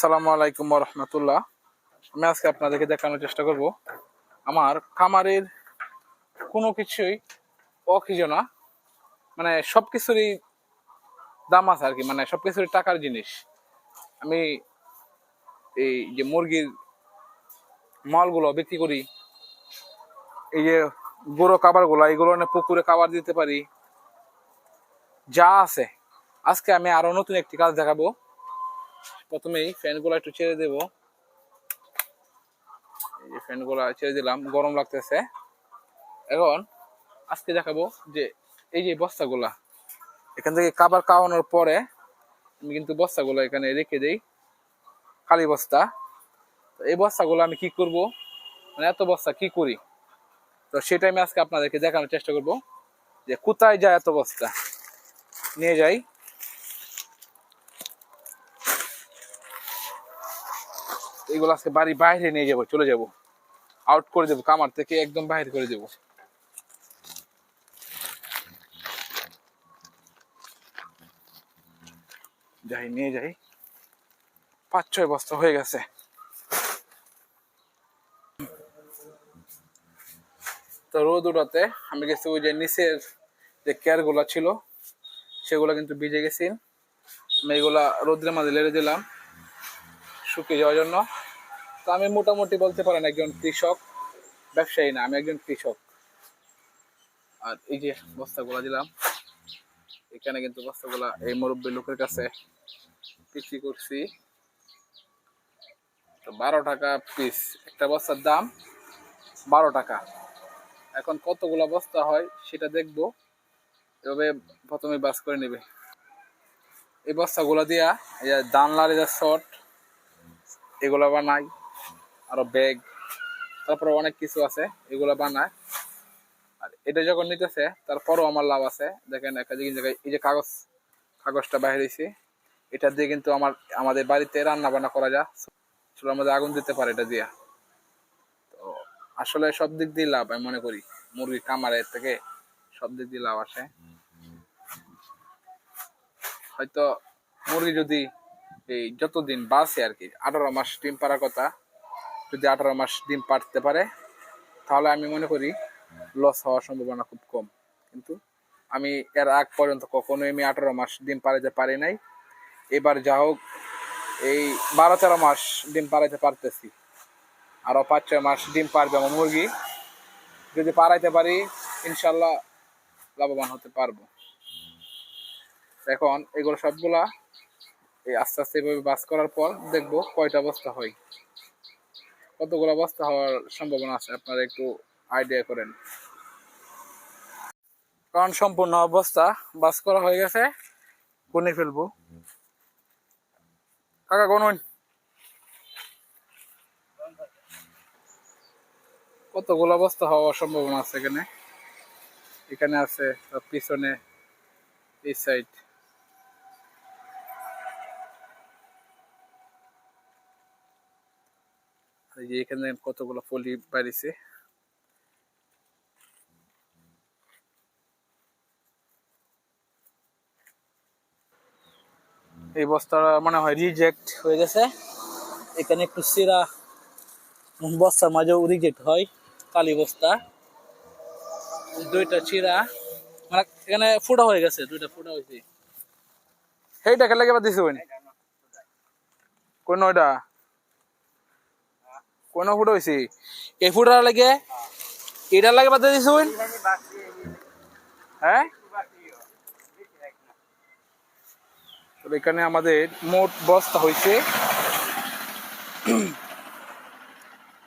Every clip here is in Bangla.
সালামু আলাইকুম রহমতুল্লাহ। আমি আজকে আপনাদেরকে দেখানোর চেষ্টা করব। আমার খামারের কোনো কিছুই অখিজো না মানে সব কিছুরই দাম আছে আর কি মানে সব কিছুরই টাকার জিনিস। আমি এই যে মুরগির মালগুলো বিক্রি করি, এই যে গুঁড়ো খাবারগুলো এগুলো এনে পুকুরে খাবার দিতে পারি, যা আছে। আজকে আমি আরও নতুন একটি কাজ দেখাবো। প্রথমেই ফ্যানগুলো একটু ছেড়ে দেব। এই যে ফ্যানগুলো ছেড়ে দিলাম, গরম লাগতেছে। এখন আজকে দেখাবো যে এই যে বস্তাগুলা, এখান থেকে খাবার খাওয়ানোর পরে আমি কিন্তু বস্তাগুলো এখানে রেখে দেই, খালি বস্তা। তো এই বস্তাগুলো আমি কি করব? মানে এত বস্তা কি করি? তো সেটা আমি আজকে আপনাদেরকে দেখানোর চেষ্টা করব যে কোথায় যায় এত বস্তা? নিয়ে যাই। এগুলো আজকে বাড়ি বাইরে নিয়ে যাব, চলে যাব। আউট করে দেবো, কামার থেকে একদম বাইরে করে দেবো। যাই, নিয়ে যাই। পাঁচ ছয় বস্তা হয়ে গেছে। তো রোদ উঠাতে আমি গেছি ওই যে নিচের যে কেয়ারগুলা ছিল, সেগুলো কিন্তু ভিজে গেছি। আমি এগুলা রোদ্রের মাঝে লেড়ে দিলাম, শুকিয়ে যাওয়ার জন্য। তো আমি মোটামুটি বলতে পারেন একজন কৃষক, ব্যবসায়ী না, আমি একজন কৃষক। আর এই যে বস্তাগুলা দিলাম, এখানে কিন্তু বস্তাগুলা এই মুরব্বী লোকের কাছে বিক্রি করছি। তো বারো টাকা পিস একটা বস্তার দাম বারো টাকা। এখন কতগুলা বস্তা হয় সেটা দেখব, এভাবে প্রথমে বাস করে নেবে। এই বস্তাগুলা দিয়া, এই যে দানলার যে শর্ট এগুলো বানাই। আরও ব্যাগ তারপরে অনেক কিছু আছে, এগুলো বানায়। আর এটা যখন নিতেছে, তারপরও আমার লাভ আছে। দেখেন একটা জায়গায়, এই যে কাগজ, কাগজটা বাইরে হয়েছে এটা দিয়ে কিন্তু আমার, আমাদের বাড়িতে রান্না বান্না করা যায়। চুলার মধ্যে আগুন দিতে পারে এটা দিয়া। তো আসলে সব দিক দিয়ে লাভ, আমি মনে করি। মুরগি কামারের থেকে সব দিক দিয়ে লাভ আসে হয়তো মুরগি যদি এই যতদিন বাঁচে আর কি, আঠারো মাস ডিম পাড়ার কথা যদি আঠারো মাস ডিম পাড়তে পারে, তাহলে আমি মনে করি লস হওয়ার সম্ভাবনা খুব কম। কিন্তু আমি এর আগ পর্যন্ত কখনোই আমি আঠারো মাস ডিম পাড়াতে পারি নাই। এবার যা হোক, এই বারো তেরো মাস ডিম পাড়াইতে পারতেছি। আরও পাঁচ ছয় মাস ডিম পারবে আমার মুরগি। যদি পাড়াইতে পারি, ইনশাল্লাহ লাভবান হতে পারব। এখন এগুলো সবগুলা এই আস্তে আস্তে এভাবে বাস করার পর দেখব কয়টা বস্তা হয়। কতগুলো বস্তা হওয়ার সম্ভাবনা আছে? আপনারা একটু আইডিয়া করেন। কারণ সম্পূর্ণ অবস্থা বাস করা হয়ে গেছে কোনে ফেলব। কাকা কোন কতগুলো বস্তা হওয়ার সম্ভাবনা আছে এখানে? এখানে আছে পিছনে, এই সাইড এই যে এখানে কতগুলো ফলি বাড়িছে? এই বস্তাটা মনে হয় রিজেক্ট হয়ে গেছে। এখানে একটু সিরা বস্তার মাঝেও রিজেক্ট হয় কালি বস্তা। দুইটা চিরা মানে এখানে ফুটা হয়ে গেছে দুইটা ফুটা হয়েছে। সেইটা কেলে কেবা দিছো কোন? ওইটা কোন ফুটা হয়েছে এই ফুটার লাগে। এটার লাগে বাদ হ্যাঁ এখানে আমাদের মোট বস্তা হয়েছে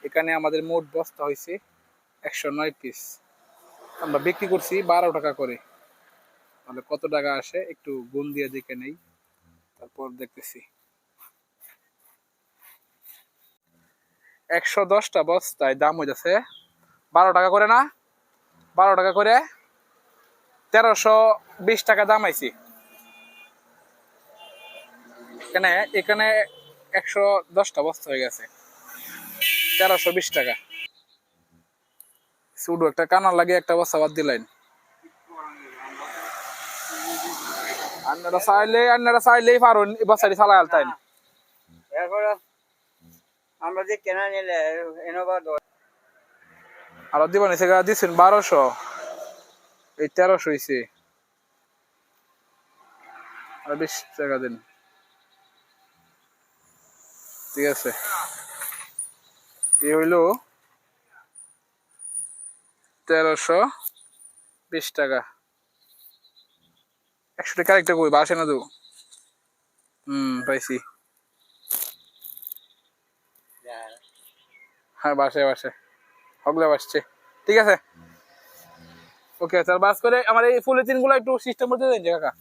এখানে আমাদের মোট বস্তা হয়েছে একশো নয় পিস আমরা বিক্রি করছি বারো টাকা করে। তাহলে কত টাকা আসে? একটু গুণ দিয়ে দেখে নেই। তারপর দেখতেছি। একশো দশটা বস্তায় দাম হইতেছে বারো টাকা করে না? বারো টাকা করে তেরোশো বিশ টাকা দাম আইছি। এখানে এখানে একশো দশটা বস্তা হয়ে গেছে। তেরোশো বিশ টাকা। শুধু একটা কানার লাগে একটা বস্তা বাদ দিলেন। আপনারা চাইলে আপনারা চাইলেই পারুন বস্তাটি চালাই আলতাইন। আমরা যে কেনা নিলে এনোভা দশ। আর দিবানি থেকে দিচ্ছেন বারোশো। এই তেরোশো হয়েছে আর বিশ টাকা দিন। ঠিক আছে। এই হইল তেরোশো বিশ টাকা। একশো টাকা আরেকটা কই, বাসে না তো? হুম, পাইছি। হ্যাঁ বাসে বাসে। বাসছে। ঠিক আছে? ওকে স্যার বাস করে আমার এই ফুলের চিনগুলো একটু সিস্টেম করতে দিন কাকা।